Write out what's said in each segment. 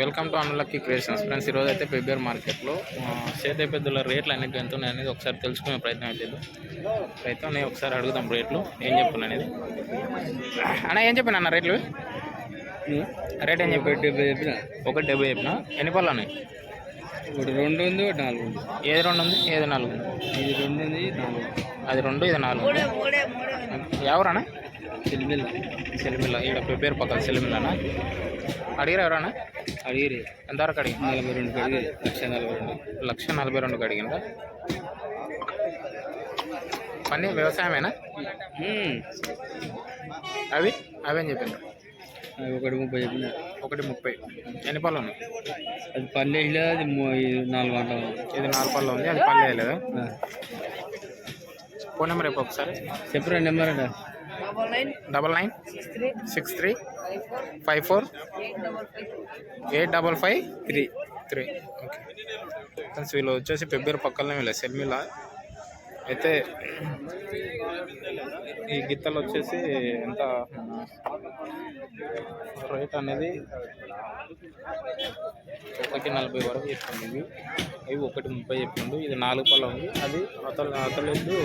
Welcome to Anulakki creations friends ఈరోజు అయితే పెబ్బేర్ మార్కెట్లో సేద్య పెద్దల రేట్లు అనేవి ఎంత ఉన్నాయి అనేది ఒకసారి తెలుసుకునే ప్రయత్నం అయితే అయితే నేను ఒకసారి అడుగుదాం రేట్లు. ఏం చెప్తున్నా అనేది. అన్న ఏం చెప్పిన అన్న రేట్లు? రేట్ ఏం చెప్పి డెబ్బై చెప్పిన. ఒకటి డెబ్బై చెప్పిన? ఎన్ని పళ్ళు ఉన్నాయి? ఒకటి రెండు ఉంది ఒకటి నాలుగు ఉంది. ఏది రెండు ఉంది? ఏది నాలుగు ఉంది? ఇది రెండు ఉంది నాలుగు. అది రెండు ఇది నాలుగు ఎవరన్నా చిల్లిమిల్ల సెలిమిల్ల. ఇక్కడ పెబ్బేర్ పక్కన సెలిమిల్లనా? అడిగారు ఎవరన్నా? అడిగిరి ఎంతవరకు అడిగి నలభై రెండు అడిగి లక్ష నలభై రెండు. లక్ష నలభై రెండుకి అడిగిందా? పని వ్యవసాయమేనా. అవి? అవేం చెప్పిండ్రు ఒకటి ముప్పై చెప్పిన. ఒకటి ముప్పై. ఎన్ని పళ్ళు ఉన్నాయి? అది పల్లె అది నాలుగు గంటలు ఇది నాలుగు పళ్ళు ఉంది. అది పళ్ళు వేయలేదు? ఫోన్ నెంబర్ రేపు ఒకసారి. చెప్పరా నెంబర్ అట. Double nine six three five four eight double five three three okay friends వీళ్ళు వచ్చేసి పెబ్బేరు పక్కనే వీళ్ళ సెల్మిలా అయితే ఈ గిత్తలు వచ్చేసి ఎంత? రేట్ అనేది ఒకటి నలభై వరకు చెప్పింది ఇవి. ఇవి ఒకటి ముప్పై చెప్పిండు. ఇది నాలుగు పళ్ళ ఉంది. అది అతలు అతలేదు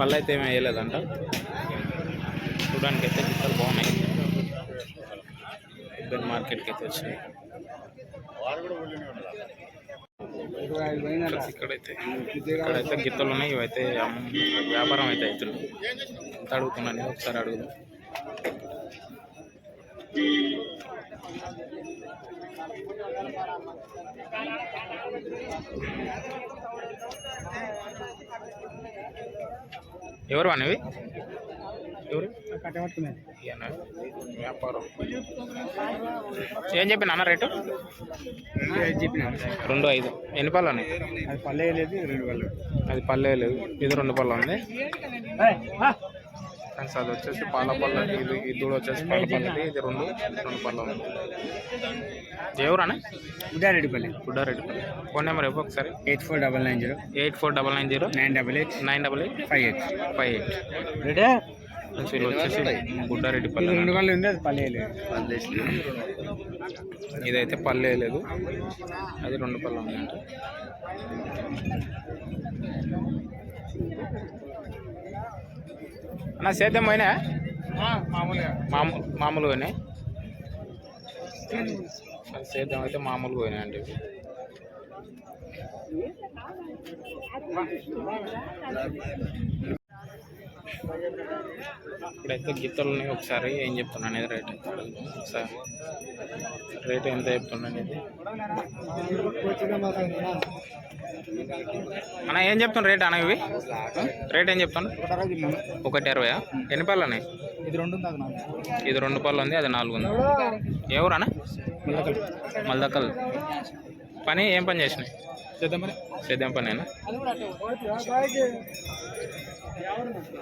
పళ్ళు అయితే ఏమీ వేయలేదంట. చూడడానికి అయితే గిత్తలు బాగున్నాయి. ఇబ్బంది మార్కెట్కి అయితే వచ్చినాయి ఇక్కడైతే ఇక్కడైతే గిత్తలు ఉన్నాయి. ఇవైతే వ్యాపారం అయితే అవుతుంది. ఎంత అడుగుతున్నాను ఒకసారి అడుగుదాం. ఎవరు అనేవి ఎవరు? వ్యాపారం ఏం చెప్పిన అన్న రేటు? రెండు ఐదు. ఎన్ని పళ్ళు ఉన్నాయి? అది పల్లె లేదు రెండు పళ్ళు అది పల్లె లేదు. ఇది రెండు పళ్ళు ఉంది? ఫ్రెండ్స్ అది వచ్చేసి పాల పళ్ళది ఇది ఇది కూడా వచ్చేసి పాల పళ్ళది ఇది రెండు రెండు పళ్ళు ఉంది. ఎవరన్నా? ఉదారెడ్డిపల్లి. గుడ్డారెడ్డి పల్లి ఫోన్ నెంబర్ ఇవ్వ ఒకసారి. Eight four double nine zero. Eight four double nine zero. Nine double eight. Nine double eight. Five eight. Five eight. Ready? Friends వీళ్ళు వచ్చేసి గుడ్డారెడ్డి పల్లి. రెండు పళ్ళు ఉంది అది పల్లె ఇదైతే పల్లె లేదు. అది రెండు పళ్ళు ఉన్నాయంట అన్న సేద్యం పోయినా? మామూలుగా. మామూలు మామూలుగానే సేద్యం అయితే మామూలుగా పోయినాయి అండి ఇవి. ఇప్పుడైతే గిత్తలు ఉన్నాయి ఒకసారి ఏం చెప్తున్నా అనేది రేట్ ఒకసారి రేట్ ఎంత చెప్తున్నా అనేది. అన్న ఏం చెప్తున్నా రేట్ అన్న ఇవి? రేట్ ఏం చెప్తాను ఒకటి ఇరవై ఎన్ని పళ్ళు ఉన్నాయి? ఇది రెండు ఇది రెండు పళ్ళు ఉంది అది నాలుగు ఉంది. ఎవరు అన్న? మల్దకల్. పని ఏం పని చేసినాయి? చేద్దామని సేద్యం పనేనా?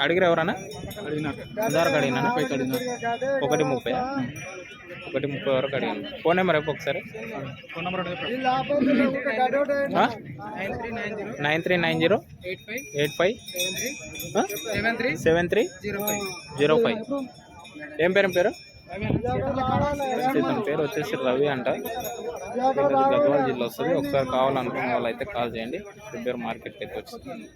అడిగిరు ఎవరన్నా? ఆధార్ పైకి అడిగినా. ఒకటి ముప్పై ఒకటి ముప్పై వరకు అడిగాను. ఫోన్ నెంబర్ ఒకసారి. Phone number nine three nine zero. Eight five. Eight five. Seven three. Seven three. Zero five. Zero five. ఏం పేరు పేరు? ఇతని పేరు వచ్చేసి రవి అంట. గద్వాల జిల్లా వస్తుంది. ఒకసారి కావాలనుకున్న వాళ్ళు అయితే కాల్ చేయండి. ప్రిపేర్ మార్కెట్కి అయితే వచ్చింది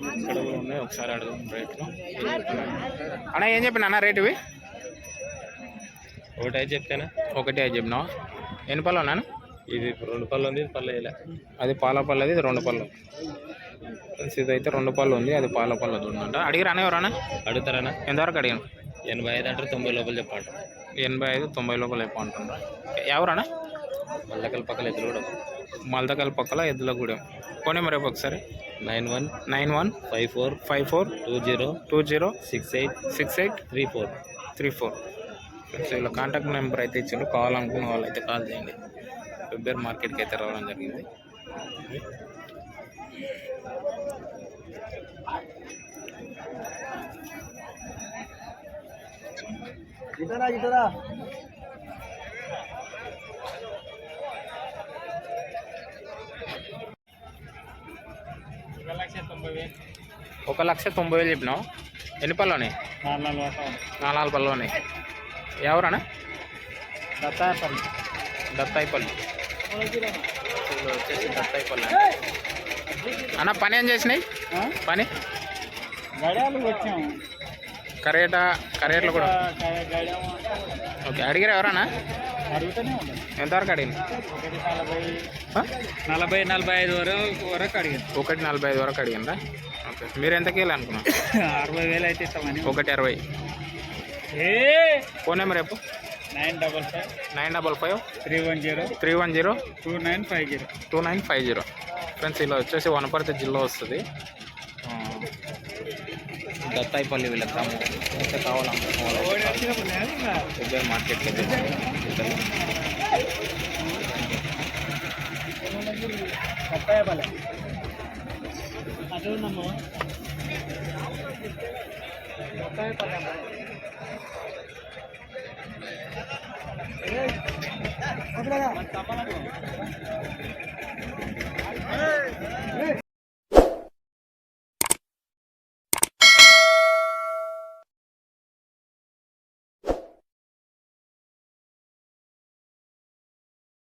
ఇక్కడ కూడా ఉన్నాయి ఒకసారి అడుగుదాం రేట్లు అన్న ఏం చెప్పిన అన్న రేటు ఇవి? ఒకటి ఐదు చెప్తేనా ఒకటి ఐదు చెప్పినావా? ఎన్ని పళ్ళు ఉన్నాను ఇది రెండు పళ్ళు ఉంది ఇది పళ్ళు వేయలే. అది పాల పళ్ళది ఇది రెండు పళ్ళు. ఫ్రెండ్స్ ఇదైతే రెండు పళ్ళు ఉంది అది పాల పళ్ళది ఉందంట. అడిగిరా అన్న ఎవరన్నా? అడుగుతారా ఎంతవరకు అడిగాను ఎనభై ఐదు అంటారు తొంభై లోపల చెప్పండి ఎనభై ఐదు తొంభై లోపల అయిపో అంటున్నా ఎవరన్నా? మల్లకల్ పక్కల ఎదురు కూడా మల్దకల్ పక్కల ఎద్దులగూడెం నెంబర్ రేపు ఒకసారి. Nine one nine one five four five four two zero two zero six eight six eight three four three four friends వీళ్ళ కాంటాక్ట్ నెంబర్ అయితే ఇచ్చారు కావాలనుకున్న వాళ్ళు అయితే కాల్ చేయండి. ఫిబ్రవరి మార్కెట్కి అయితే రావడం జరిగింది. గిటరా గిటరా ఒక లక్ష తొంభై వేలు చెప్పినావు. ఎన్ని పళ్ళు. ఉన్నాయి నాలుగు పళ్ళు ఉన్నాయి. ఎవరన్నా? దత్తాపల్లి దత్తాయిపల్లి. వచ్చేసి దత్తాయిపల్లి. అన్న పని ఏం చేసినాయి? పని? గడియాలు వచ్చాము. కరేట కరేట్లు కూడా. ఓకే అడిగారు ఎవరన్నా? ఎంతవరకు అడిగింది? నలభై? నలభై ఐదు వరకు వరకు అడిగాను ఒకటి నలభై ఐదు వరకు అడిగిందా? ఓకే. మీరు ఎంతకి వెళ్ళి అనుకున్నారు అరవై వేలు అయితే ఇస్తామని. ఒకటి అరవై. ఏ? ఫోన్ నెంబర్ రేపు nine double five. Nine double five. Three one zero. Three one zero. Two nine five zero. Two nine five zero. Friends ఇలా వచ్చేసి వనపర్తి జిల్లా వస్తుంది. ఆ, దత్తాయిపల్లి వీళ్ళకి ఎంత కావాలనుకున్న పెద్ద మార్కెట్కి అయితే కట్టాయపల్లె అటు ఉన్నాము కట్టాయపల్లె